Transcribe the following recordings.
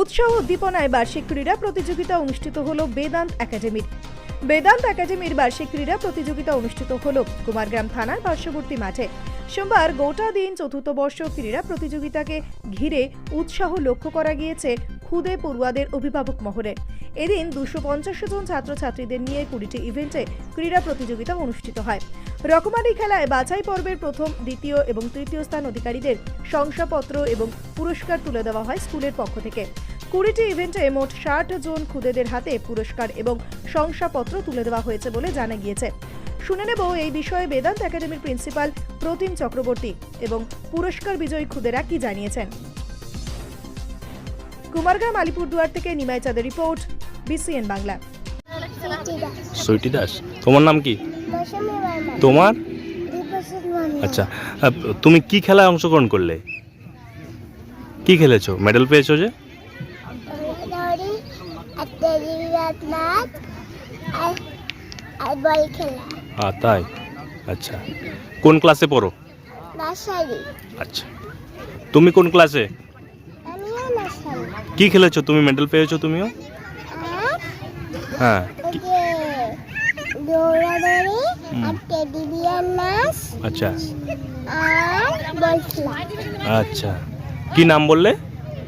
উৎসাহ উদ্দীপনায় বার্ষিক ক্রীড়া প্রতিযোগিতা অনুষ্ঠিত হল বেদান্ত একাডেমির। বেদান্ত একাডেমির বার্ষিক ক্রীড়া প্রতিযোগিতা অনুষ্ঠিত হল কুমারগ্রাম থানার পার্শ্ববর্তী মাঠে। সোমবার গোটা দিন চতুর্থ বর্ষ ক্রীড়া প্রতিযোগিতাকে ঘিরে উৎসাহ লক্ষ্য করা গিয়েছে খুদে পড়ুয়াদের অভিভাবক মহলে। এদিন দুশো পঞ্চাশ জন ছাত্রছাত্রীদের নিয়ে কুড়িটি ইভেন্টে ক্রীড়া প্রতিযোগিতা অনুষ্ঠিত হয়। রকমারি খেলায় বাছাই পর্বের প্রথম, দ্বিতীয় এবং তৃতীয় স্থান অধিকারীদের শংসাপত্র এবং পুরস্কার তুলে দেওয়া হয় স্কুলের পক্ষ থেকে। কুড়িটি ইভেন্টে মোট ষাট জন খুদেদের হাতে পুরস্কার এবং শংসাপত্র তুলে দেওয়া হয়েছে বলে জানা গিয়েছে। শুনে নেব এই বিষয়ে বেদান্ত একাডেমির প্রিন্সিপাল প্রতিম চক্রবর্তী এবং পুরস্কার বিজয়ী খুদেরা কি জানিয়েছেন। কুমারগ্রাম আলিপুরদুয়ার থেকে নিমাই চাঁদের রিপোর্ট বিসিএন বাংলা। সুইটি দাস তোমার নাম কি? তোমার? আচ্ছা তুমি কি খেলায় অংশগ্রহণ করলে? কি খেলেছো? মেডেল পেয়েছ যে? তাই? আচ্ছা। কোন ক্লাসে পড়ো? আচ্ছা। তুমি কোন ক্লাসে? কি খেলেছো? তুমি মেডেল পেয়েছ তুমিও? হ্যাঁ। ওই দৌড়াদৌড়ি আর টেডি বিয়ার নাচ আচ্ছা। আর আচ্ছা। কি নাম বললে?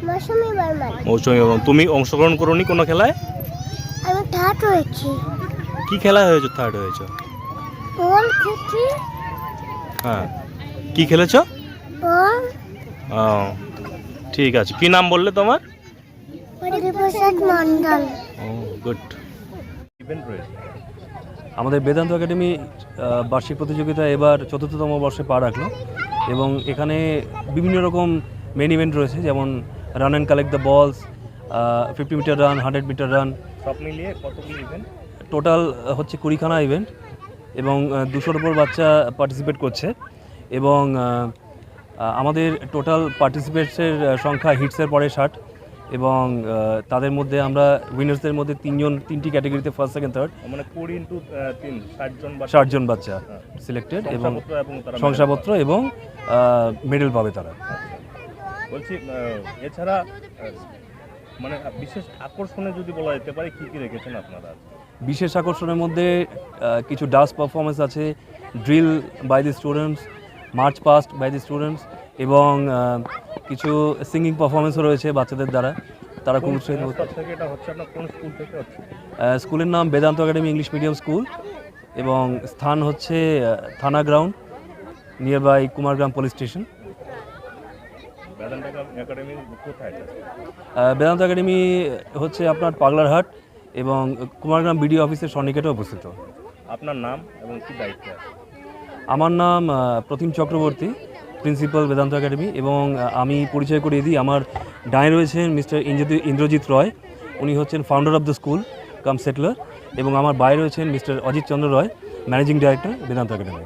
মৌসুমী বর্মা মৌসুমী বর্মা। তুমি অংশগ্রহণ করোনি কোনো খেলায়? আমি থার্ড হয়েছি। কি খেলায় হয়েছো থার্ড হয়েছো? বল খেয়েছি হ্যাঁ। কি খেলেছো? বল। ও ঠিক আছে। কি নাম বললে তোমার? মন্ডল ও গুড ইভেন্ট রয়েছে? আমাদের বেদান্ত একাডেমি বার্ষিক প্রতিযোগিতা এবার চতুর্থতম বর্ষে পা রাখল এবং এখানে বিভিন্ন রকম মেন ইভেন্ট রয়েছে যেমন run and collect the balls fifty metre run hundred metre run সব মিলিয়ে কতগুলো ইভেন্ট টোটাল হচ্ছে কুড়িখানা ইভেন্ট এবং দুশোর উপর বাচ্চা পার্টিসিপেট করছে এবং আমাদের টোটাল পার্টিসিপেটসের সংখ্যা হিটসের পরে ষাট। এবং তাদের মধ্যে আমরা উইনার্সদের মধ্যে তিনজন তিনটি ক্যাটাগরিতে ফার্স্ট সেকেন্ড থার্ড মানে কুড়ি ইন্টু তিন ষাটজন ষাটজন বাচ্চা সিলেক্টেড এবং শংসাপত্র এবং মেডেল পাবে। তারা। বলছি এছাড়া মানে বিশেষ আকর্ষণে যদি বলা যেতে পারে কি কি রেখেছেন আপনারা? বিশেষ আকর্ষণের মধ্যে কিছু ডান্স পারফরমেন্স আছে drill by the students march past by the students এবং কিছু সিঙ্গিং পারফরমেন্সও রয়েছে বাচ্চাদের দ্বারা। তারা খুব উৎসাহিত স্কুলের নাম Vedanta Academy English Medium School এবং স্থান হচ্ছে থানা ground near by Kumargram police station Vedanta Academy হচ্ছে আপনার পাগলারহাট এবং কুমারগ্রাম বিডিও অফিসের সন্নিকটে অবস্থিত। আপনার নাম এবং কি দায়িত্বে? আমার নাম প্রতিম চক্রবর্তী। প্রিন্সিপাল বেদান্ত একাডেমি এবং আমি পরিচয় করিয়ে দিই। আমার ডায় রয়েছেন মিস্টার ইন্দ্রজিৎ ইন্দ্রজিৎ রয়। উনি হচ্ছেন founder of the school cum settler এবং আমার বাইরে রয়েছেন mister Ajit Chandra Roy managing director Vedanta academy